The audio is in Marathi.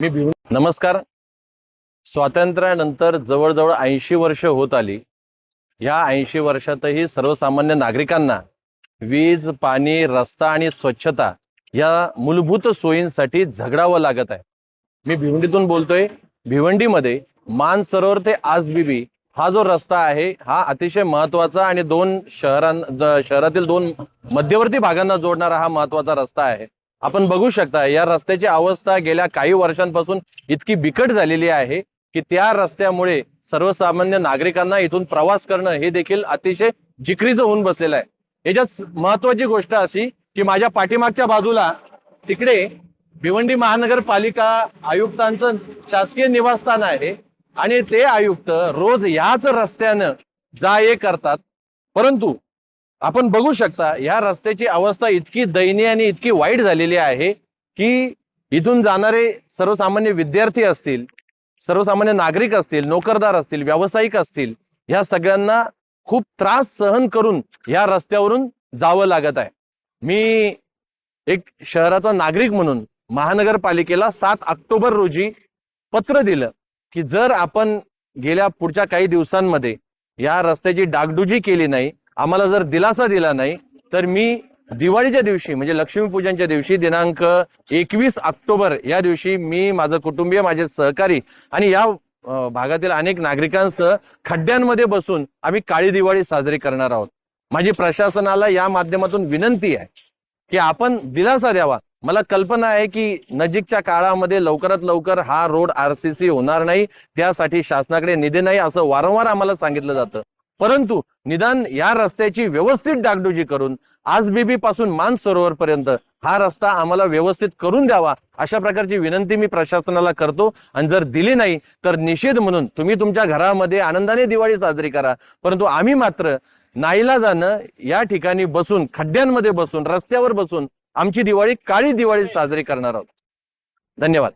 मी भिवून नमस्कार. स्वातंत्र्यानंतर जवळजवळ ऐंशी वर्ष होत आली. ह्या ऐंशी वर्षातही सर्वसामान्य नागरिकांना वीज पाणी रस्ता आणि स्वच्छता या मूलभूत सोयींसाठी झगडावं लागत आहे. मी भिवंडीतून बोलतोय. भिवंडीमध्ये मानसरोवर ते आजबीबी हा जो रस्ता आहे हा अतिशय महत्त्वाचा आणि दोन शहरां शहरातील दोन मध्यवर्ती भागांना जोडणारा हा महत्त्वाचा रस्ता आहे. आपण बघू शकता या रस्त्याची अवस्था गेल्या काही वर्षांपासून इतकी बिकट झालेली आहे की त्या रस्त्यामुळे सर्वसामान्य नागरिकांना इथून प्रवास करणं हे देखील अतिशय जिकरीचं होऊन बसलेलं आहे. याच्यात महत्वाची गोष्ट अशी की माझ्या पाठीमागच्या बाजूला तिकडे भिवंडी महानगरपालिका आयुक्तांचं शासकीय निवासस्थान आहे आणि ते आयुक्त रोज याच रस्त्यानं जा ये करतात. परंतु आपण बघू शकता या रस्त्याची अवस्था इतकी दयनीय आणि इतकी वाईट झालेली आहे की इथून जाणारे सर्वसामान्य विद्यार्थी असतील सर्वसामान्य नागरिक असतील नोकरदार असतील व्यावसायिक असतील ह्या सगळ्यांना खूप त्रास सहन करून या रस्त्यावरून जावं लागत आहे. मी एक शहराचा नागरिक म्हणून महानगरपालिकेला सात ऑक्टोबर रोजी पत्र दिलं की जर आपण गेल्या पुढच्या काही दिवसांमध्ये या रस्त्याची डागडुजी केली नाही आम्हाला जर दिलासा दिला नाही तर मी दिवाळीच्या दिवशी म्हणजे लक्ष्मीपूजनच्या दिवशी दिनांक एकवीस ऑक्टोबर या दिवशी मी माझं कुटुंबीय माझे सहकारी आणि या भागातील अनेक नागरिकांसह खड्ड्यांमध्ये बसून आम्ही काळी दिवाळी साजरी करणार आहोत. माझी प्रशासनाला या माध्यमातून विनंती आहे की आपण दिलासा द्यावा. मला कल्पना आहे की नजीकच्या काळामध्ये लवकरात लवकर हा रोड आरसीसी होणार नाही त्यासाठी शासनाकडे निधी नाही असं वारंवार आम्हाला सांगितलं जातं. परंतु निदान या रस्त्याची व्यवस्थित डागडुजी करून आज बीबी पासून मानसरोवर पर्यंत हा रस्ता आम्हाला व्यवस्थित करून द्यावा अशा प्रकारची विनंती मी प्रशासनाला करतो. आणि जर दिली नाही तर निषेध म्हणून तुम्ही तुमच्या घरामध्ये आनंदाने दिवाळी साजरी करा. परंतु आम्ही मात्र नाईला जाणं या ठिकाणी बसून खड्ड्यांमध्ये बसून रस्त्यावर बसून आमची दिवाळी काळी दिवाळी साजरी करणार आहोत. धन्यवाद.